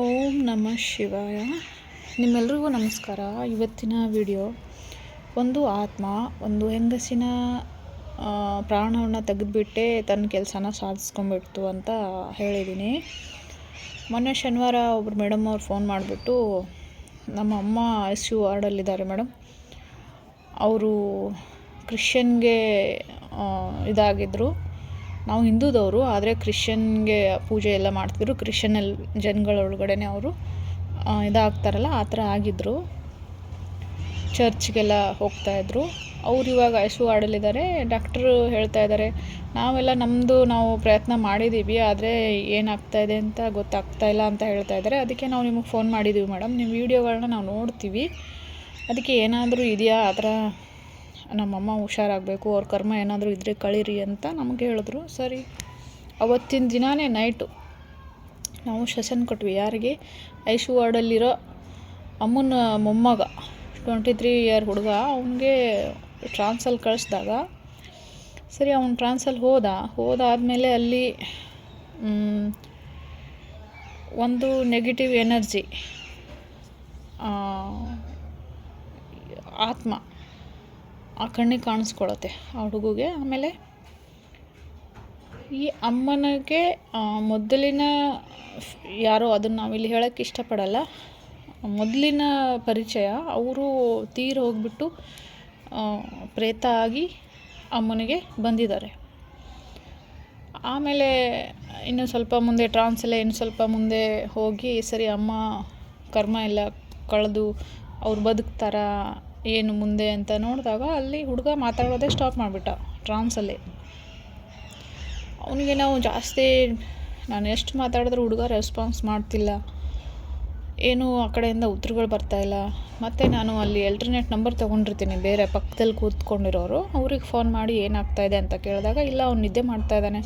ಓಂ ನಮಃ ಶಿವಾಯ. ನಿಮ್ಮೆಲ್ರಿಗೂ ನಮಸ್ಕಾರ. ಇವತ್ತಿನ ವಿಡಿಯೋ ಒಂದು ಆತ್ಮ, ಒಂದು ಹೆಂಗಸಿನ ಪ್ರಾಣವನ್ನು ತೆಗೆದುಬಿಟ್ಟೆ ತನ್ನ ಕೆಲಸನ ಸಾಧಿಸ್ಕೊಂಬಿಡ್ತು ಅಂತ ಹೇಳಿದ್ದೀನಿ ಮೊನ್ನೆ ಶನಿವಾರ ಒಬ್ರು ಮೇಡಮ್ ಅವ್ರು ಫೋನ್ ಮಾಡಿಬಿಟ್ಟು, ನಮ್ಮ ಅಮ್ಮ ಎಸ್ ಯು ವಾರ್ಡಲ್ಲಿದ್ದಾರೆ ಮೇಡಮ್. ಅವರು ಕ್ರಿಶ್ಚಿಯನ್ಗೆ ಇದಾಗಿದ್ದರು ನಾವು ಹಿಂದೂದವರು, ಆದರೆ ಕ್ರಿಶ್ಚಿಯನ್ಗೆ ಪೂಜೆ ಎಲ್ಲ ಮಾಡ್ತಿದ್ರು. ಕ್ರಿಶ್ಚಿಯನ್ ಜನಗಳ ಒಳಗಡೆನೆ ಅವರು ಇದಾಗ್ತಾರಲ್ಲ, ಆ ಥರ ಆಗಿದ್ದರು ಚರ್ಚ್ಗೆಲ್ಲ ಹೋಗ್ತಾಯಿದ್ರು ಅವ್ರು ಇವಾಗ ಐಸು ಆಡಲಿದ್ದಾರೆ ಡಾಕ್ಟ್ರು ಹೇಳ್ತಾ ಇದ್ದಾರೆ ನಾವೆಲ್ಲ ನಮ್ಮದು ನಾವು ಪ್ರಯತ್ನ ಮಾಡಿದ್ದೀವಿ ಆದರೆ ಏನಾಗ್ತಾ ಇದೆ ಅಂತ ಗೊತ್ತಾಗ್ತಾ ಇಲ್ಲ ಅಂತ ಹೇಳ್ತಾ ಇದ್ದಾರೆ ಅದಕ್ಕೆ ನಾವು ನಿಮಗೆ ಫೋನ್ ಮಾಡಿದ್ದೀವಿ ಮೇಡಮ್. ನಿಮ್ಮ ವೀಡಿಯೋಗಳನ್ನ ನಾವು ನೋಡ್ತೀವಿ. ಅದಕ್ಕೆ ಏನಾದರೂ ಇದೆಯಾ? ಆ ಥರ ನಮ್ಮಮ್ಮ ಹುಷಾರಾಗಬೇಕು, ಅವ್ರ ಕರ್ಮ ಏನಾದರೂ ಇದ್ದರೆ ಕಳೀರಿ ಅಂತ ನಮಗೆ ಹೇಳಿದ್ರು. ಸರಿ, ಅವತ್ತಿನ ದಿನಾನೇ ನೈಟು ನಾವು ಸೆಷನ್ ಕೊಟ್ವಿ. ಯಾರಿಗೆ? ಐಶು ವಾರ್ಡಲ್ಲಿರೋ ಅಮ್ಮನ ಮೊಮ್ಮಗ ಟ್ವೆಂಟಿ ತ್ರೀ ಇಯರ್ ಹುಡುಗ. ಅವನಿಗೆ ಟ್ರಾನ್ಸಲ್ಲಿ ಕಳಿಸಿದಾಗ, ಸರಿ, ಅವ್ನು ಟ್ರಾನ್ಸಲ್ಲಿ ಹೋದ. ಹೋದಾದಮೇಲೆ ಅಲ್ಲಿ ಒಂದು ನೆಗೆಟಿವ್ ಎನರ್ಜಿ ಆತ್ಮ ಆ ಕಣ್ಣಿಗೆ ಕಾಣಿಸ್ಕೊಳತ್ತೆ ಆ ಹುಡುಗುಗೆ. ಆಮೇಲೆ ಈ ಅಮ್ಮನಿಗೆ ಮೊದಲಿನ ಯಾರೋ ಅದನ್ನು ನಾವಿಲ್ಲಿ ಹೇಳೋಕ್ಕೆ ಇಷ್ಟಪಡಲ್ಲ. ಮೊದಲಿನ ಪರಿಚಯ, ಅವರು ತೀರಿ ಹೋಗ್ಬಿಟ್ಟು ಪ್ರೇತ ಆಗಿ ಅಮ್ಮನಿಗೆ ಬಂದಿದ್ದಾರೆ. ಆಮೇಲೆ ಇನ್ನು ಸ್ವಲ್ಪ ಮುಂದೆ ಟ್ರಾನ್ಸ್ ಎಲ್ಲ ಇನ್ನು ಸ್ವಲ್ಪ ಮುಂದೆ ಹೋಗಿ, ಸರಿ, ಅಮ್ಮ ಕರ್ಮ ಎಲ್ಲ ಕಳೆದು ಅವ್ರು ಬದುಕ್ತಾರಾ ಏನು ಮುಂದೆ ಅಂತ ನೋಡಿದಾಗ ಅಲ್ಲಿ ಹುಡುಗ ಮಾತಾಡೋದೇ ಸ್ಟಾಪ್ ಮಾಡಿಬಿಟ್ಟ ಟ್ರಾನ್ಸಲ್ಲಿ ಅವನಿಗೆ ನಾವು ಜಾಸ್ತಿ, ನಾನು ಎಷ್ಟು ಮಾತಾಡಿದ್ರೂ ಹುಡುಗ ರೆಸ್ಪಾನ್ಸ್ ಮಾಡ್ತಿಲ್ಲ. ಏನು ಆ ಕಡೆಯಿಂದ ಉತ್ತರಗಳು ಬರ್ತಾಯಿಲ್ಲ ಮತ್ತು ನಾನು ಅಲ್ಲಿ ಅಲ್ಟರ್ನೇಟ್ ನಂಬರ್ ತೊಗೊಂಡಿರ್ತೀನಿ, ಬೇರೆ ಪಕ್ಕದಲ್ಲಿ ಕೂತ್ಕೊಂಡಿರೋರು. ಅವ್ರಿಗೆ ಫೋನ್ ಮಾಡಿ ಏನಾಗ್ತಾಯಿದೆ ಅಂತ ಕೇಳಿದಾಗ, ಇಲ್ಲ, ಅವ್ನು ನಿದ್ದೆ ಮಾಡ್ತಾ ಇದ್ದಾನೆ.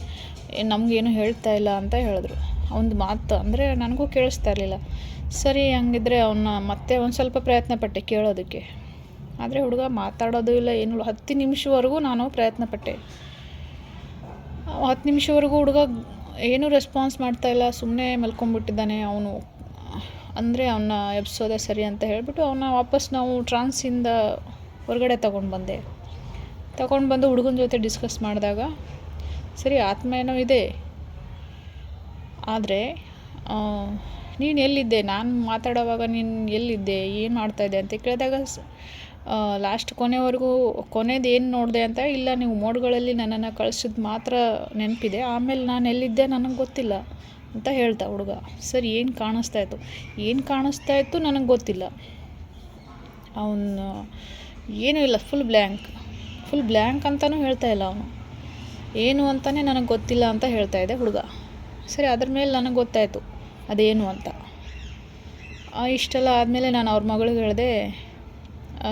ನಮಗೇನು ಹೇಳ್ತಾ ಇಲ್ಲ ಅಂತ ಹೇಳಿದ್ರು. ಅವ್ನದು ಮಾತು ಅಂದರೆ ನನಗೂ ಕೇಳಿಸ್ತಾ ಇರಲಿಲ್ಲ. ಸರಿ, ಹಂಗಿದ್ರೆ ಅವನ್ನ ಮತ್ತೆ ಒಂದು ಸ್ವಲ್ಪ ಪ್ರಯತ್ನ ಪಟ್ಟೆ ಕೇಳೋದಕ್ಕೆ. ಆದರೆ ಹುಡುಗ ಮಾತಾಡೋದು ಇಲ್ಲ ಏನು ಹತ್ತು ನಿಮಿಷವರೆಗೂ ನಾನು ಪ್ರಯತ್ನ ಪಟ್ಟೆ ಹತ್ತು ನಿಮಿಷವರೆಗೂ ಹುಡುಗ ಏನೂ ರೆಸ್ಪಾನ್ಸ್ ಮಾಡ್ತಾ ಇಲ್ಲ ಸುಮ್ಮನೆ ಮಲ್ಕೊಂಬಿಟ್ಟಿದ್ದಾನೆ ಅವನು. ಅಂದರೆ ಅವನ್ನ ಎಬ್ಸೋದೇ ಸರಿ ಅಂತ ಹೇಳಿಬಿಟ್ಟು ಅವನ್ನ ವಾಪಸ್ ನಾವು ಟ್ರಾನ್ಸಿಂದ ಹೊರಗಡೆ ತೊಗೊಂಡು ಬಂದೆ. ತಗೊಂಡು ಬಂದು ಹುಡುಗನ ಜೊತೆ ಡಿಸ್ಕಸ್ ಮಾಡಿದಾಗ, ಸರಿ ಆತ್ಮ ಏನೋ ಇದೆ. ಆದರೆ ನೀನು ಎಲ್ಲಿದ್ದೆ? ನಾನು ಮಾತಾಡೋವಾಗ ನೀನು ಎಲ್ಲಿದ್ದೆ? ಏನು ಮಾಡ್ತಾಯಿದ್ದೆ ಅಂತ ಕೇಳಿದಾಗ ಲಾಸ್ಟ್ ಕೊನೆವರೆಗೂ, ಕೊನೆದು ಏನು ನೋಡಿದೆ ಅಂತ ಇಲ್ಲ, ನೀವು ಮೋಡ್ಗಳಲ್ಲಿ ನನ್ನನ್ನು ಕಳ್ಸಿದ್ದು ಮಾತ್ರ ನೆನಪಿದೆ. ಆಮೇಲೆ ನಾನು ಎಲ್ಲಿದ್ದೆ ನನಗೆ ಗೊತ್ತಿಲ್ಲ ಅಂತ ಹೇಳ್ತಾ ಹುಡುಗ. ಸರಿ, ಏನು ಕಾಣಿಸ್ತಾ ಇತ್ತು? ಏನು ಕಾಣಿಸ್ತಾ ಇತ್ತು ನನಗೆ ಗೊತ್ತಿಲ್ಲ. ಅವನು, ಏನೂ ಇಲ್ಲ ಫುಲ್ ಬ್ಲ್ಯಾಂಕ್ ಫುಲ್ ಬ್ಲ್ಯಾಂಕ್ ಅಂತಲೂ ಹೇಳ್ತಾ ಇಲ್ಲ ಅವನು. ಏನು ಅಂತಲೇ ನನಗೆ ಗೊತ್ತಿಲ್ಲ ಅಂತ ಹೇಳ್ತಾ ಇದೆ ಹುಡುಗ. ಸರಿ, ಅದ್ರ ಮೇಲೆ ನನಗೆ ಗೊತ್ತಾಯಿತು. ಅದೇನು ಅಂತ. ಇಷ್ಟೆಲ್ಲ ಆದಮೇಲೆ ನಾನು ಅವ್ರ ಮಗಳಿಗೆ ಹೇಳಿದೆ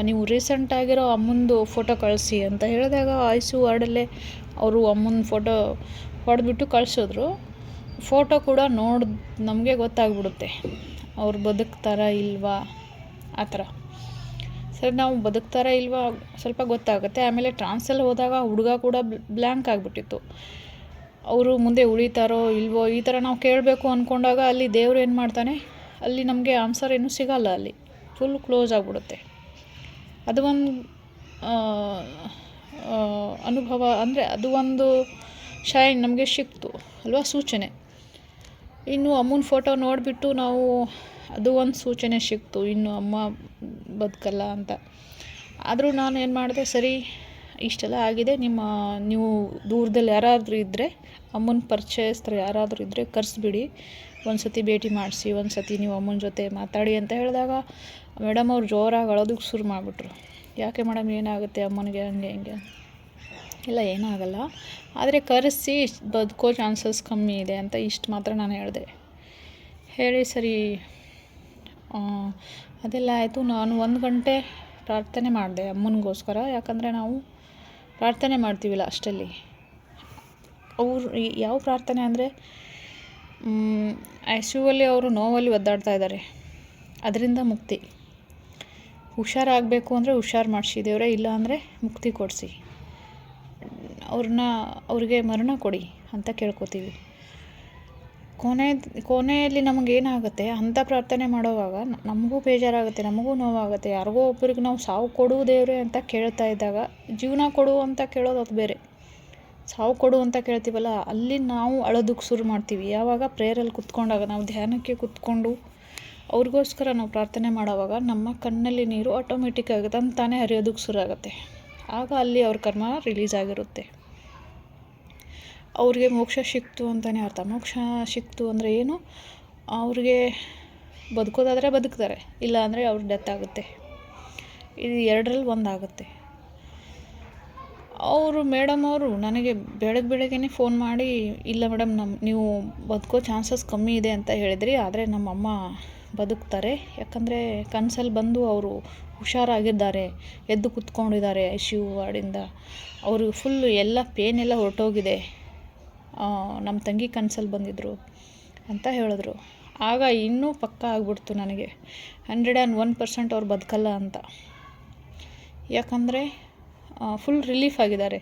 ನೀವು ರೀಸೆಂಟಾಗಿರೋ ಅಮ್ಮಂದು ಫೋಟೋ ಕಳಿಸಿ ಅಂತ ಹೇಳಿದಾಗ ಆಯಸು ವಾರ್ಡಲ್ಲೇ ಅವರು ಅಮ್ಮನ ಫೋಟೋ ಹೊಡೆದ್ಬಿಟ್ಟು ಕಳಿಸಿದ್ರು. ಫೋಟೋ ಕೂಡ ನೋಡಿ, ನಮಗೆ ಗೊತ್ತಾಗ್ಬಿಡುತ್ತೆ. ಅವ್ರು ಬದುಕ್ತಾರಾ ಇಲ್ವಾ? ಆ ಥರ. ಸರಿ, ನಾವು ಬದುಕ್ತಾರಾ ಇಲ್ವಾ? ಸ್ವಲ್ಪ ಗೊತ್ತಾಗುತ್ತೆ. ಆಮೇಲೆ ಟ್ರಾನ್ಸಲ್ಲಿ ಹೋದಾಗ ಹುಡುಗ ಕೂಡ ಬ್ಲ್ಯಾಂಕ್ ಆಗಿಬಿಟ್ಟಿತ್ತು. ಅವರು ಮುಂದೆ ಉಳಿತಾರೋ ಇಲ್ವೋ, ಈ ಥರ ನಾವು ಕೇಳಬೇಕು ಅಂದ್ಕೊಂಡಾಗ ಅಲ್ಲಿ ದೇವ್ರು ಏನು ಮಾಡ್ತಾನೆ? ಅಲ್ಲಿ ನಮಗೆ ಆನ್ಸರ್ ಏನು ಸಿಗಲ್ಲ ಅಲ್ಲಿ. ಫುಲ್ ಕ್ಲೋಸ್ ಆಗಿಬಿಡುತ್ತೆ. ಅದು ಒಂದು ಅನುಭವ ಅಂದರೆ ಅದು ಒಂದು ಶೈನ್ ನಮಗೆ ಸಿಕ್ತು ಅಲ್ವಾ ಸೂಚನೆ. ಇನ್ನು ಅಮ್ಮನ ಫೋಟೋ ನೋಡಿಬಿಟ್ಟು ನಾವು ಅದು ಒಂದು ಸೂಚನೆ ಸಿಕ್ತು, ಇನ್ನು ಅಮ್ಮ ಬದುಕಲ್ಲ ಅಂತ. ಆದರೂ ನಾನು ಏನು ಮಾಡಿದೆ, ಸರಿ, ಇಷ್ಟೆಲ್ಲ ಆಗಿದೆ, ನಿಮ್ಮ, ನೀವು ದೂರದಲ್ಲಿ ಯಾರಾದರೂ ಇದ್ದರೆ ಅಮ್ಮನ ಪರಿಚಯಸ್ಥರು ಯಾರಾದರೂ ಇದ್ದರೆ ಕರೆಸ್ಬಿಡಿ. ಒಂದು ಸತಿ ಭೇಟಿ ಮಾಡಿಸಿ ಒಂದು ಸತಿ ನೀವು ಅಮ್ಮನ ಜೊತೆ ಮಾತಾಡಿ ಅಂತ ಹೇಳಿದಾಗ ಮೇಡಮ್ ಅವ್ರು ಜೋರಾಗಿ ಅಳೋದಕ್ಕೆ ಶುರು ಮಾಡಿಬಿಟ್ರು. ಯಾಕೆ ಮೇಡಮ್ ಏನಾಗುತ್ತೆ ಅಮ್ಮನಿಗೆ, ಹಂಗೆ, ಹಿಂಗೆ ಇಲ್ಲ, ಏನಾಗಲ್ಲ. ಆದರೆ ಕರೆಸಿ ಬದುಕೋ ಚಾನ್ಸಸ್ ಕಮ್ಮಿ ಇದೆ ಅಂತ ಇಷ್ಟು ಮಾತ್ರ ನಾನು ಹೇಳಿದೆ. ಹೇಳಿ, ಸರಿ. ಅದೆಲ್ಲ ಆಯಿತು. ನಾನು ಒಂದು ಗಂಟೆ ಪ್ರಾರ್ಥನೆ ಮಾಡಿದೆ ಅಮ್ಮನಿಗೋಸ್ಕರ. ಯಾಕಂದರೆ ನಾವು ಪ್ರಾರ್ಥನೆ ಮಾಡ್ತೀವಿ ಲಾಸ್ಟಲ್ಲಿ ಅವರು ಯಾವ ಪ್ರಾರ್ಥನೆ ಅಂದರೆ ಐ ಅವರು ನೋವಲ್ಲಿ ಒದ್ದಾಡ್ತಾ ಇದ್ದಾರೆ ಅದರಿಂದ ಮುಕ್ತಿ. ಹುಷಾರಾಗಬೇಕು ಅಂದರೆ ಹುಷಾರು ಮಾಡಿಸಿ, ದೇವರೇ, ಇಲ್ಲ ಅಂದರೆ ಮುಕ್ತಿ ಕೊಡಿಸಿ. ಅವ್ರನ್ನ, ಅವ್ರಿಗೆ ಮರಣ ಕೊಡಿ ಅಂತ ಕೇಳ್ಕೊತೀವಿ. ಕೊನೆ, ಕೊನೆಯಲ್ಲಿ ನಮಗೇನಾಗುತ್ತೆ ಅಂಥ ಪ್ರಾರ್ಥನೆ ಮಾಡೋವಾಗ ನಮಗೂ ಬೇಜಾರಾಗುತ್ತೆ, ನಮಗೂ ನೋವಾಗುತ್ತೆ. ಯಾರಿಗೋ ಒಬ್ಬರಿಗೆ ನಾವು ಸಾವು ಕೊಡು ದೇವರೇ ಅಂತ ಕೇಳ್ತಾ ಇದ್ದಾಗ, ಜೀವನ ಕೊಡು ಅಂತ ಕೇಳೋದು ಅದು ಬೇರೆ. ಸಾವು ಕೊಡು ಅಂತ ಕೇಳ್ತೀವಲ್ಲ, ಅಲ್ಲಿ ನಾವು ಅಳೋದಕ್ಕೆ ಶುರು ಮಾಡ್ತೀವಿ. ಯಾವಾಗ ಪ್ರೇಯರಲ್ಲಿ ಕುತ್ಕೊಂಡಾಗ, ನಾವು ಧ್ಯಾನಕ್ಕೆ ಕುತ್ಕೊಂಡು ಅವ್ರಿಗೋಸ್ಕರ ನಾವು ಪ್ರಾರ್ಥನೆ ಮಾಡೋವಾಗ ನಮ್ಮ ಕಣ್ಣಲ್ಲಿ ನೀರು ಆಟೋಮೆಟಿಕ್ ಆಗುತ್ತೆ ತಾನೇ ಹರಿಯೋದಕ್ಕೆ ಶುರು ಆಗುತ್ತೆ. ಆಗ ಅಲ್ಲಿ ಅವ್ರ ಕರ್ಮ ರಿಲೀಸ್ ಆಗಿರುತ್ತೆ. ಅವ್ರಿಗೆ ಮೋಕ್ಷ ಸಿಕ್ತು ಅಂತಲೇ ಅರ್ಥ. ಮೋಕ್ಷ ಸಿಕ್ತು ಅಂದರೆ ಏನು? ಅವ್ರಿಗೆ ಬದುಕೋದಾದರೆ ಬದುಕ್ತಾರೆ ಇಲ್ಲ ಅಂದರೆ ಅವ್ರ ಡೆತ್ ಆಗುತ್ತೆ. ಇದು ಎರಡರಲ್ಲಿ ಒಂದಾಗುತ್ತೆ. ಅವರು ಮೇಡಮ್ ಅವರು ನನಗೆ ಬೆಳಗ್ಗೆ ಬೆಳಗ್ಗೆನೇ ಫೋನ್ ಮಾಡಿ, ಇಲ್ಲ ಮೇಡಮ್ ನಮ್ಮ ನೀವು ಬದುಕೋ ಚಾನ್ಸಸ್ ಕಮ್ಮಿ ಇದೆ ಅಂತ ಹೇಳಿದ್ರಿ, ಆದರೆ ನಮ್ಮಮ್ಮ ಬದುಕ್ತಾರೆ. ಯಾಕಂದರೆ ಕನಸಲ್ಲಿ ಬಂದು ಅವರು ಹುಷಾರಾಗಿದ್ದಾರೆ, ಎದ್ದು ಕುತ್ಕೊಂಡಿದ್ದಾರೆ ಐ ಸಿ ಯು ವಾರ್ಡಿಂದ. ಅವರು ಫುಲ್ ಎಲ್ಲ ಪೇನ್ ಎಲ್ಲ ಹೊರಟೋಗಿದೆ. ನಮ್ಮ ತಂಗಿ ಕನಸಲ್ಲಿ ಬಂದಿದ್ದರು ಅಂತ ಹೇಳಿದ್ರು. ಆಗ ಇನ್ನೂ ಪಕ್ಕ ಆಗ್ಬಿಡ್ತು ನನಗೆ. ಹಂಡ್ರೆಡ್ ಆ್ಯಂಡ್ ಒನ್ ಪರ್ಸೆಂಟ್ ಅವ್ರು ಬದುಕಲ್ಲ ಅಂತ. ಯಾಕಂದರೆ ಫುಲ್ ರಿಲೀಫ್ ಆಗಿದ್ದಾರೆ.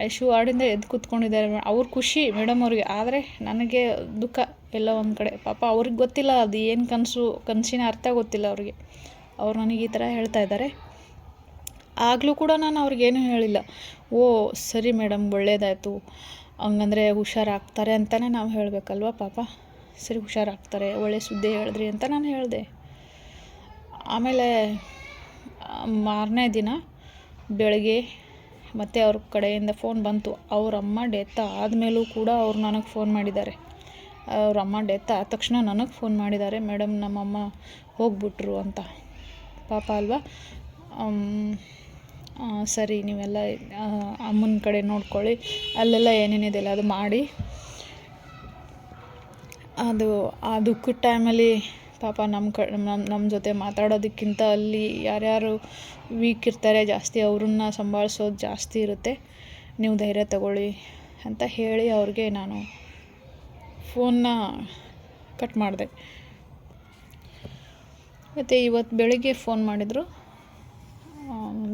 ಐಶು ವಾರ್ಡಿಂದ ಎದ್ದು ಕೂತ್ಕೊಂಡಿದ್ದಾರೆ. ಅವ್ರ ಖುಷಿ ಮೇಡಮ್ ಅವ್ರಿಗೆ. ಆದರೆ ನನಗೆ ದುಃಖ ಎಲ್ಲ ಒಂದು ಕಡೆ. ಪಾಪ ಅವ್ರಿಗೆ ಗೊತ್ತಿಲ್ಲ ಅದು ಏನು ಕನಸು, ಕನಸಿನ ಅರ್ಥ ಗೊತ್ತಿಲ್ಲ ಅವ್ರಿಗೆ. ಅವ್ರು ನನಗೆ ಈ ಥರ ಹೇಳ್ತಾ ಇದ್ದಾರೆ. ಆಗಲೂ ಕೂಡ ನಾನು ಅವ್ರಿಗೇನು ಹೇಳಿಲ್ಲ. ಓ, ಸರಿ ಮೇಡಮ್ ಒಳ್ಳೇದಾಯಿತು. ಹಂಗಂದರೆ ಹುಷಾರಾಗ್ತಾರೆ ಅಂತಲೇ ನಾವು ಹೇಳಬೇಕಲ್ವ ಪಾಪ? ಸರಿ, ಹುಷಾರಾಗ್ತಾರೆ. ಒಳ್ಳೆ ಸುದ್ದಿ ಹೇಳಿದ್ರಿ ಅಂತ ನಾನು ಹೇಳಿದೆ. ಆಮೇಲೆ ಮಾರನೇ ದಿನ ಬೆಳಗ್ಗೆ ಮತ್ತೆ ಅವ್ರ ಕಡೆಯಿಂದ ಫೋನ್ ಬಂತು. ಅವ್ರ ಅಮ್ಮ ಡೆತ್ ಆದಮೇಲೂ ಕೂಡ ಅವ್ರು ನನಗೆ ಫೋನ್ ಮಾಡಿದ್ದಾರೆ. ಅವ್ರ ಅಮ್ಮ ಡೆತ್ ಆದ ತಕ್ಷಣ ನನಗೆ ಫೋನ್ ಮಾಡಿದ್ದಾರೆ. ಮೇಡಮ್ ನಮ್ಮಮ್ಮ ಹೋಗ್ಬಿಟ್ರು ಅಂತ. ಪಾಪ ಅಲ್ವಾ? ಸರಿ, ನೀವೆಲ್ಲ ಅಮ್ಮನ ಕಡೆ ನೋಡ್ಕೊಳ್ಳಿ. ಅಲ್ಲೆಲ್ಲ ಏನೇನಿದೆಯಲ್ಲ, ಅದು ಮಾಡಿ. ಅದು, ಆ ದುಃಖದ ಟೈಮಲ್ಲಿ ಪಾಪ ನಮ್ಮ ಕ ನಮ್ಮ ನಮ್ಮ ಜೊತೆ ಮಾತಾಡೋದಕ್ಕಿಂತ ಅಲ್ಲಿ ಯಾರ್ಯಾರು ವೀಕ್ ಇರ್ತಾರೆ ಜಾಸ್ತಿ ಅವ್ರನ್ನ ಸಂಭಾಳಿಸೋದು ಜಾಸ್ತಿ ಇರುತ್ತೆ. ನೀವು ಧೈರ್ಯ ತಗೊಳ್ಳಿ ಅಂತ ಹೇಳಿ ಅವ್ರಿಗೆ ನಾನು ಫೋನ್ನ ಕಟ್ ಮಾಡಿದೆ. ಮತ್ತು ಇವತ್ತು ಬೆಳಿಗ್ಗೆ ಫೋನ್ ಮಾಡಿದರು.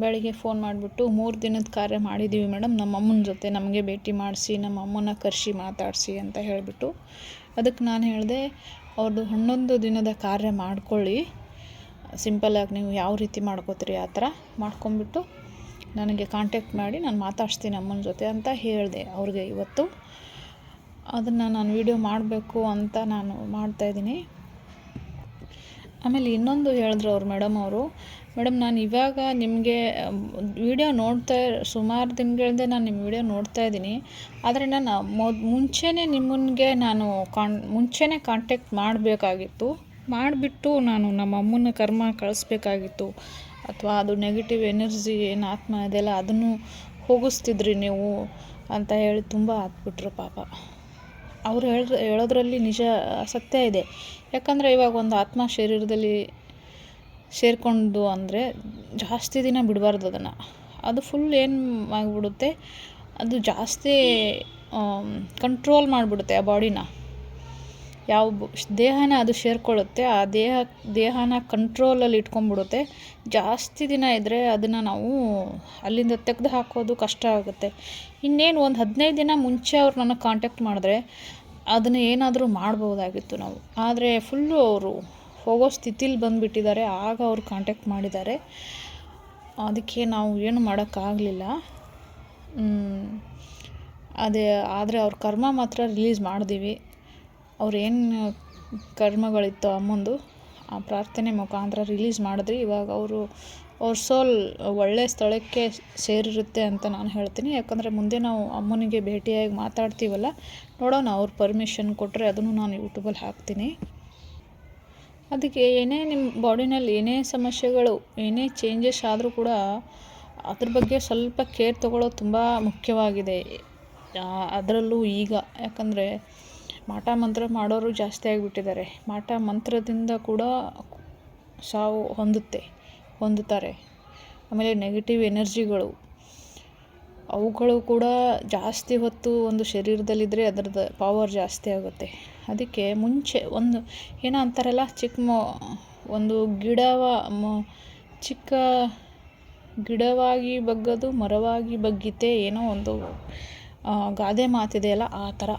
ಬೆಳಿಗ್ಗೆ ಫೋನ್ ಮಾಡಿಬಿಟ್ಟು ಮೂರು ದಿನದ ಕಾರ್ಯ ಮಾಡಿದ್ದೀವಿ ಮೇಡಮ್. ನಮ್ಮ ಅಮ್ಮನ ಜೊತೆ ನಮಗೆ ಭೇಟಿ ಮಾಡಿಸಿ, ನಮ್ಮ ಅಮ್ಮನ ಕರೆಸಿ, ಮಾತಾಡಿಸಿ ಅಂತ ಹೇಳಿಬಿಟ್ಟು. ಅದಕ್ಕೆ ನಾನು ಹೇಳಿದೆ ಅವ್ರದ್ದು ಹನ್ನೊಂದು ದಿನದ ಕಾರ್ಯ ಮಾಡ್ಕೊಳ್ಳಿ. ಸಿಂಪಲ್ಲಾಗಿ ನೀವು ಯಾವ ರೀತಿ ಮಾಡ್ಕೋತೀರಿ ಆ ಥರ ಮಾಡ್ಕೊಂಬಿಟ್ಟು ನನಗೆ ಕಾಂಟ್ಯಾಕ್ಟ್ ಮಾಡಿ ನಾನು ಮಾತಾಡ್ಸ್ತೀನಿ ಅಮ್ಮನ ಜೊತೆ ಅಂತ ಹೇಳಿದೆ ಅವ್ರಿಗೆ ಇವತ್ತು. ಅದನ್ನು ನಾನು ವೀಡಿಯೋ ಮಾಡಬೇಕು ಅಂತ ನಾನು ಮಾಡ್ತಾಯಿದ್ದೀನಿ ಆಮೇಲೆ ಇನ್ನೊಂದು ಹೇಳಿದ್ರು ಅವ್ರು ಮೇಡಮ್ ಅವರು, ಮೇಡಮ್, ನಾನು ಇವಾಗ ನಿಮಗೆ ವೀಡಿಯೋ ನೋಡ್ತಾ, ಸುಮಾರು ದಿನಗಳಿಂದ ನಾನು ನಿಮ್ಮ ವೀಡಿಯೋ ನೋಡ್ತಾ ಇದ್ದೀನಿ. ಆದರೆ ನಾನು ಮೊದ್, ಮುಂಚೆನೇ ನಿಮ್ಮನಿಗೆ ನಾನು ಕಾನ್ ಮುಂಚೆನೇ ಕಾಂಟ್ಯಾಕ್ಟ್ ಮಾಡಬೇಕಾಗಿತ್ತು. ಮಾಡಿಬಿಟ್ಟು ನಾನು ನಮ್ಮ ಅಮ್ಮನ ಕರ್ಮ ಕಳಿಸ್ಬೇಕಾಗಿತ್ತು. ಅಥವಾ ಅದು ನೆಗೆಟಿವ್ ಎನರ್ಜಿ ಏನು ಆತ್ಮ ಇದೆಯಲ್ಲ ಅದನ್ನು ಹೋಗಿಸ್ತಿದ್ರಿ ನೀವು, ಅಂತ ಹೇಳಿ ತುಂಬ ಹತ್ಬಿಟ್ರು ಪಾಪ. ಅವ್ರು ಹೇಳ, ಹೇಳೋದ್ರಲ್ಲಿ ನಿಜ ಸತ್ಯ ಇದೆ. ಯಾಕಂದರೆ ಇವಾಗ ಒಂದು ಆತ್ಮ ಶರೀರದಲ್ಲಿ ಸೇರಿಕೊಂಡು ಅಂದರೆ ಜಾಸ್ತಿ ದಿನ ಬಿಡಬಾರ್ದು ಅದನ್ನು. ಅದು ಫುಲ್ ಏನು ಆಗಿಬಿಡುತ್ತೆ? ಅದು ಜಾಸ್ತಿ ಕಂಟ್ರೋಲ್ ಮಾಡಿಬಿಡುತ್ತೆ ಆ ಬಾಡಿನ ಯಾವ ದೇಹನ ಅದು ಸೇರ್ಕೊಳ್ಳುತ್ತೆ ಆ ದೇಹ, ದೇಹನ ಕಂಟ್ರೋಲಲ್ಲಿ ಇಟ್ಕೊಂಡ್ಬಿಡುತ್ತೆ. ಜಾಸ್ತಿ ದಿನ ಇದ್ದರೆ ಅದನ್ನು ನಾವು ಅಲ್ಲಿಂದ ತೆಗೆದು ಹಾಕೋದು ಕಷ್ಟ ಆಗುತ್ತೆ. ಇನ್ನೇನು ಒಂದು ಹದಿನೈದು ದಿನ ಮುಂಚೆ ಅವ್ರು ನನಗೆ ಕಾಂಟ್ಯಾಕ್ಟ್ ಮಾಡಿದ್ರೆ ಅದನ್ನು ಏನಾದರೂ ಮಾಡ್ಬೋದಾಗಿತ್ತು ನಾವು. ಆದರೆ ಫುಲ್ಲು ಅವರು ಹೋಗೋ ಸ್ಥಿತಿಲಿ ಬಂದುಬಿಟ್ಟಿದ್ದಾರೆ, ಆಗ ಅವ್ರು ಕಾಂಟ್ಯಾಕ್ಟ್ ಮಾಡಿದ್ದಾರೆ. ಅದಕ್ಕೆ ನಾವು ಏನು ಮಾಡೋಕ್ಕಾಗಲಿಲ್ಲ. ಅದೇ, ಆದರೆ ಅವ್ರ ಕರ್ಮ ಮಾತ್ರ ರಿಲೀಸ್ ಮಾಡಿದೀವಿ. ಅವ್ರು ಏನು ಕರ್ಮಗಳಿತ್ತು ಅಮ್ಮಂದು, ಆ ಪ್ರಾರ್ಥನೆ ಮುಖಾಂತರ ರಿಲೀಸ್ ಮಾಡಿದ್ರಿ. ಇವಾಗ ಅವರು, ಅವ್ರ ಸೋಲ್ ಒಳ್ಳೆಯ ಸ್ಥಳಕ್ಕೆ ಸೇರಿರುತ್ತೆ ಅಂತ ನಾನು ಹೇಳ್ತೀನಿ. ಯಾಕಂದರೆ ಮುಂದೆ ನಾವು ಅಮ್ಮನಿಗೆ ಭೇಟಿಯಾಗಿ ಮಾತಾಡ್ತೀವಲ್ಲ, ನೋಡೋಣ ಅವ್ರ ಪರ್ಮಿಷನ್ ಕೊಟ್ಟರೆ ಅದನ್ನು ನಾನು ಯೂಟ್ಯೂಬಲ್ಲಿ ಹಾಕ್ತೀನಿ. ಅದಕ್ಕೆ ಏನೇ ನಿಮ್ಮ ಬಾಡಿನಲ್ಲಿ ಏನೇ ಸಮಸ್ಯೆಗಳು, ಏನೇ ಚೇಂಜಸ್ ಆದರೂ ಕೂಡ ಅದ್ರ ಬಗ್ಗೆ ಸ್ವಲ್ಪ ಕೇರ್ ತೊಗೊಳ್ಳೋದು ತುಂಬ ಮುಖ್ಯವಾಗಿದೆ. ಅದರಲ್ಲೂ ಈಗ. ಯಾಕಂದರೆ ಮಾಟ ಮಂತ್ರ ಮಾಡೋರು ಜಾಸ್ತಿ ಆಗಿಬಿಟ್ಟಿದ್ದಾರೆ. ಮಾಟ ಮಂತ್ರದಿಂದ ಕೂಡ ಸಾವು ಹೊಂದುತ್ತೆ, ಹೊಂದುತ್ತಾರೆ. ಆಮೇಲೆ ನೆಗೆಟಿವ್ ಎನರ್ಜಿಗಳು, ಅವುಗಳು ಕೂಡ ಜಾಸ್ತಿ ಹೊತ್ತು ಒಂದು ಶರೀರದಲ್ಲಿದ್ದರೆ ಅದರದ್ದು ಪವರ್ ಜಾಸ್ತಿ ಆಗುತ್ತೆ. ಅದಕ್ಕೆ ಮುಂಚೆ ಒಂದು, ಏನೋ ಅಂತಾರಲ್ಲ, ಚಿಕ್ಕ ಮೊ, ಒಂದು ಗಿಡವ ಚಿಕ್ಕ ಗಿಡವಾಗಿ ಬಗ್ಗದು, ಮರವಾಗಿ ಬಗ್ಗಿತೆ ಏನೋ ಒಂದು ಗಾದೆ ಮಾತಿದೆಯಲ್ಲ, ಆ ಥರ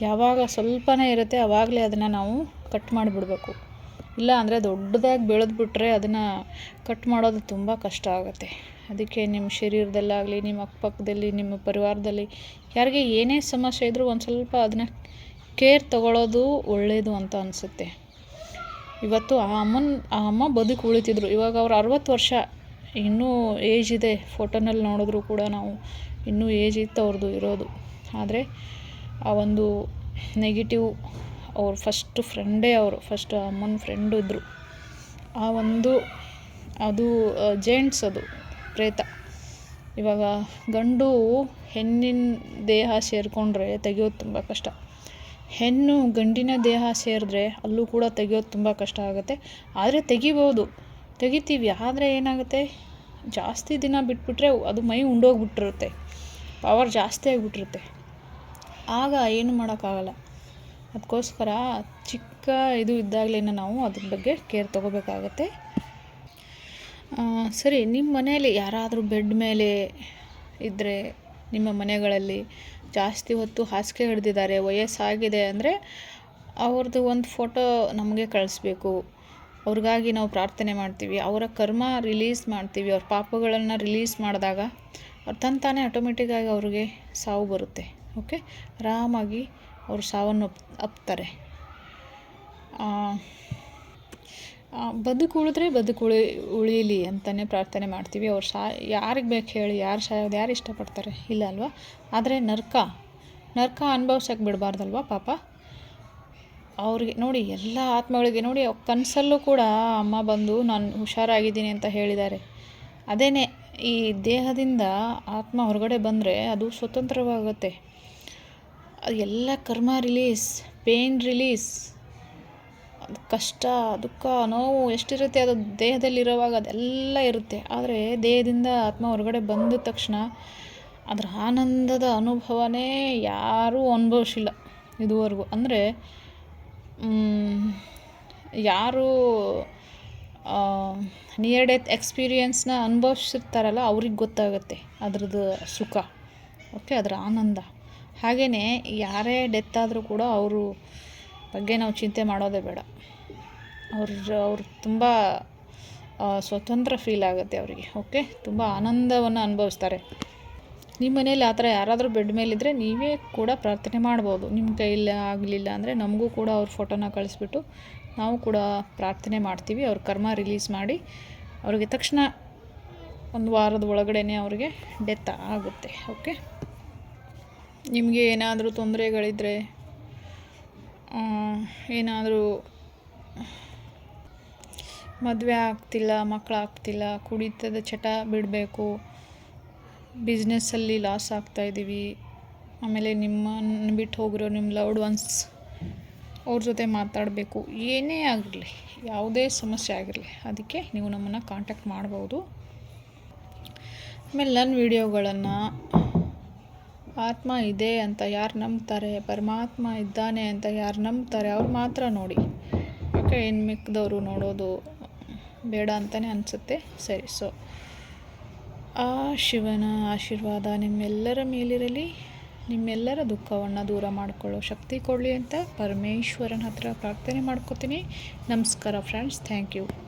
ಯಾವಾಗ ಸ್ವಲ್ಪನೇ ಇರುತ್ತೆ ಆವಾಗಲೇ ಅದನ್ನು ನಾವು ಕಟ್ ಮಾಡಿಬಿಡ್ಬೇಕು. ಇಲ್ಲ ಅಂದರೆ ದೊಡ್ಡದಾಗಿ ಬೆಳೆದ್ಬಿಟ್ರೆ ಅದನ್ನು ಕಟ್ ಮಾಡೋದು ತುಂಬ ಕಷ್ಟ ಆಗುತ್ತೆ. ಅದಕ್ಕೆ ನಿಮ್ಮ ಶರೀರದಲ್ಲಾಗಲಿ ನಿಮ್ಮ ಅಕ್ಕಪಕ್ಕದಲ್ಲಿ, ನಿಮ್ಮ ಪರಿವಾರದಲ್ಲಿ ಯಾರಿಗೆ ಏನೇ ಸಮಸ್ಯೆ ಇದ್ದರೂ ಒಂದು ಸ್ವಲ್ಪ ಅದನ್ನು ಕೇರ್ ತಗೊಳ್ಳೋದು ಒಳ್ಳೆಯದು ಅಂತ ಅನಿಸುತ್ತೆ. ಇವತ್ತು ಆ ಅಮ್ಮನ, ಆ ಅಮ್ಮ ಬದುಕು ಉಳಿತಿದ್ರು. ಇವಾಗ ಅವ್ರು ಅರವತ್ತು ವರ್ಷ, ಇನ್ನೂ ಏಜ್ ಇದೆ. ಫೋಟೋನಲ್ಲಿ ನೋಡಿದ್ರು ಕೂಡ ನಾವು ಇನ್ನೂ ಏಜ್ ಇತ್ತು ಅವ್ರದ್ದು ಇರೋದು. ಆದರೆ ಆ ಒಂದು ನೆಗೆಟಿವ್ ಅವ್ರ ಫಸ್ಟ್ ಫ್ರೆಂಡೇ ಅವರು ಫಸ್ಟ್ ಅಮ್ಮನ ಫ್ರೆಂಡು ಇದ್ದರು ಆ ಒಂದು ಅದು ಜೇಂಟ್ಸ್ ಅದು, ಪ್ರೇತ. ಇವಾಗ ಗಂಡು ಹೆಣ್ಣಿನ ದೇಹ ಸೇರಿಕೊಂಡ್ರೆ ತೆಗೆಯೋದು ತುಂಬ ಕಷ್ಟ. ಹೆಣ್ಣು ಗಂಡಿನ ದೇಹ ಸೇರಿದ್ರೆ ಅಲ್ಲೂ ಕೂಡ ತೆಗೆಯೋದು ತುಂಬ ಕಷ್ಟ ಆಗುತ್ತೆ. ಆದರೆ ತೆಗಿಬೋದು. ತೆಗಿತೀವಿ, ಆದರೆ ಏನಾಗುತ್ತೆ? ಜಾಸ್ತಿ ದಿನ ಬಿಟ್ಬಿಟ್ರೆ ಅದು ಮೈ ಉಂಡೋಗ್ಬಿಟ್ಟಿರುತ್ತೆ. ಪವರ್ ಜಾಸ್ತಿ ಆಗಿಬಿಟ್ಟಿರುತ್ತೆ. ಆಗ ಏನು ಮಾಡೋಕ್ಕಾಗಲ್ಲ. ಅದಕ್ಕೋಸ್ಕರ ಚಿಕ್ಕ ಇದು ಇದ್ದಾಗಲೇ ನಾವು ಅದ್ರ ಬಗ್ಗೆ ಕೇರ್ ತೊಗೋಬೇಕಾಗತ್ತೆ. ಸರಿ, ನಿಮ್ಮ ಮನೆಯಲ್ಲಿ ಯಾರಾದರೂ ಬೆಡ್ ಮೇಲೆ ಇದ್ದರೆ ನಿಮ್ಮ ಮನೆಗಳಲ್ಲಿ ಜಾಸ್ತಿ ಹೊತ್ತು ಹಾಸಿಗೆ ಹಿಡ್ದಿದ್ದಾರೆ, ವಯಸ್ಸಾಗಿದೆ ಅಂದರೆ ಅವ್ರದ್ದು ಒಂದು ಫೋಟೋ ನಮಗೆ ಕಳಿಸ್ಬೇಕು. ಅವ್ರಿಗಾಗಿ ನಾವು ಪ್ರಾರ್ಥನೆ ಮಾಡ್ತೀವಿ, ಅವರ ಕರ್ಮ ರಿಲೀಸ್ ಮಾಡ್ತೀವಿ, ಅವ್ರ ಪಾಪಗಳನ್ನು ರಿಲೀಸ್ ಮಾಡಿದಾಗ ಅವ್ರು ತಂತಾನೆ ಆಟೋಮೆಟಿಕ್ಕಾಗಿ ಅವ್ರಿಗೆ ಸಾವು ಬರುತ್ತೆ. ಓಕೆ? ಆರಾಮಾಗಿ ಅವರು ಸಾವನ್ನು ಬದುಕು ಉಳಿದ್ರೆ ಬದುಕು ಉಳಿ ಉಳಿಲಿ ಅಂತಲೇ ಪ್ರಾರ್ಥನೆ ಮಾಡ್ತೀವಿ. ಅವ್ರು ಸಾ, ಯಾರಿಗೆ ಬೇಕು ಹೇಳಿ, ಯಾರು ಸಾಯೋದು, ಯಾರು ಇಷ್ಟಪಡ್ತಾರೆ ಇಲ್ಲ ಅಲ್ವಾ? ಆದರೆ ನರ್ಕ ನರ್ಕ ಅನುಭವ್ಸೋಕ್ಕೆ ಬಿಡಬಾರ್ದಲ್ವ ಪಾಪ? ಅವ್ರಿಗೆ ನೋಡಿ, ಎಲ್ಲ ಆತ್ಮಗಳಿಗೆ ನೋಡಿ ಕನಸಲ್ಲೂ ಕೂಡ ಅಮ್ಮ ಬಂದು, ನಾನು ಹುಷಾರಾಗಿದ್ದೀನಿ ಅಂತ ಹೇಳಿದ್ದಾರೆ. ಅದೇನೇ, ಈ ದೇಹದಿಂದ ಆತ್ಮ ಹೊರಗಡೆ ಬಂದರೆ ಅದು ಸ್ವತಂತ್ರವಾಗುತ್ತೆ. ಎಲ್ಲ ಕರ್ಮ ರಿಲೀಸ್ ಪೇನ್ ರಿಲೀಸ್ ಅದು ಕಷ್ಟ, ದುಃಖ, ನೋವು ಎಷ್ಟಿರುತ್ತೆ ಅದು ದೇಹದಲ್ಲಿರುವಾಗ ಅದೆಲ್ಲ ಇರುತ್ತೆ. ಆದರೆ ದೇಹದಿಂದ ಆತ್ಮ ಹೊರಗಡೆ ಬಂದ ತಕ್ಷಣ ಅದರ ಆನಂದದ ಅನುಭವನೇ ಯಾರೂ ಅನುಭವಿಸಿಲ್ಲ ಇದುವರೆಗೂ. ಅಂದರೆ ಯಾರು ನಿಯರ್ ಡೆತ್ ಎಕ್ಸ್ಪೀರಿಯನ್ಸ್ನ ಅನುಭವಿಸಿರ್ತಾರಲ್ಲ, ಅವ್ರಿಗೆ ಗೊತ್ತಾಗುತ್ತೆ ಅದ್ರದ್ದು ಸುಖ. ಓಕೆ ಅದರ ಆನಂದ. ಹಾಗೆಯೇ ಯಾರೇ ಡೆತ್ ಆದರೂ ಕೂಡ ಅವರು ಬಗ್ಗೆ ನಾವು ಚಿಂತೆ ಮಾಡೋದೇ ಬೇಡ. ಅವ್ರ ಅವ್ರು ತುಂಬ ಸ್ವತಂತ್ರ ಫೀಲ್ ಆಗುತ್ತೆ ಅವರಿಗೆ ಓಕೆ ತುಂಬ ಆನಂದವನ್ನು ಅನುಭವಿಸ್ತಾರೆ. ನಿಮ್ಮ ಮನೇಲಿ ಆ ಥರ ಯಾರಾದರೂ ಬೆಡ್ ಮೇಲಿದ್ದರೆ ನೀವೇ ಕೂಡ ಪ್ರಾರ್ಥನೆ ಮಾಡ್ಬೋದು. ನಿಮ್ಮ ಕೈಯಲ್ಲಿ ಆಗಲಿಲ್ಲ ಅಂದರೆ ನಮಗೂ ಕೂಡ ಅವ್ರ ಫೋಟೋನ ಕಳಿಸ್ಬಿಟ್ಟು ನಾವು ಕೂಡ ಪ್ರಾರ್ಥನೆ ಮಾಡ್ತೀವಿ. ಅವ್ರ ಕರ್ಮ ರಿಲೀಸ್ ಮಾಡಿ ಅವ್ರಿಗೆ ತಕ್ಷಣ ಒಂದು ವಾರದ ಒಳಗಡೆ ಅವರಿಗೆ ಡೆತ್ ಆಗುತ್ತೆ ಓಕೆ ನಿಮಗೆ ಏನಾದರೂ ತೊಂದರೆಗಳಿದ್ರೆ ಏನಾದರೂ ಮದುವೆ ಆಗ್ತಿಲ್ಲ ಮಕ್ಕಳಾಗ್ತಿಲ್ಲ ಕುಡಿತದ ಚಟ ಬಿಡಬೇಕು, ಬಿಸ್ನೆಸ್ಸಲ್ಲಿ ಲಾಸ್ ಆಗ್ತಾಯಿದ್ದೀವಿ ಆಮೇಲೆ ನಿಮ್ಮನ್ನು ಬಿಟ್ಟು ಹೋಗಿರೋ ನಿಮ್ಮ ಲವ್ಡ್ ಒನ್ಸ್ ಅವ್ರ ಜೊತೆ ಮಾತಾಡಬೇಕು, ಏನೇ ಆಗಿರಲಿ, ಯಾವುದೇ ಸಮಸ್ಯೆ ಆಗಿರಲಿ, ಅದಕ್ಕೆ ನೀವು ನಮ್ಮನ್ನು ಕಾಂಟ್ಯಾಕ್ಟ್ ಮಾಡ್ಬೋದು. ಆಮೇಲೆ ನನ್ನ ವೀಡಿಯೋಗಳನ್ನು ಆತ್ಮ ಇದೆ ಅಂತ ಯಾರು ನಂಬ್ತಾರೆ, ಪರಮಾತ್ಮ ಇದ್ದಾನೆ ಅಂತ ಯಾರು ನಂಬ್ತಾರೆ ಅವ್ರು ಮಾತ್ರ ನೋಡಿ. ಓಕೆ ಇನ್ನು ಮಿಕ್ಕಿದವರು ನೋಡೋದು ಬೇಡ ಅಂತಲೇ ಅನಿಸುತ್ತೆ. ಸರಿ ಸೊ ಆ ಶಿವನ ಆಶೀರ್ವಾದ ನಿಮ್ಮೆಲ್ಲರ ಮೇಲಿರಲಿ. ನಿಮ್ಮೆಲ್ಲರ ದುಃಖವನ್ನು ದೂರ ಮಾಡಿಕೊಳ್ಳೋ ಶಕ್ತಿ ಕೊಡಲಿ ಅಂತ ಪರಮೇಶ್ವರನ ಹತ್ರ ಪ್ರಾರ್ಥನೆ ಮಾಡ್ಕೋತೀನಿ. ನಮಸ್ಕಾರ ಫ್ರೆಂಡ್ಸ್ ಥ್ಯಾಂಕ್ ಯು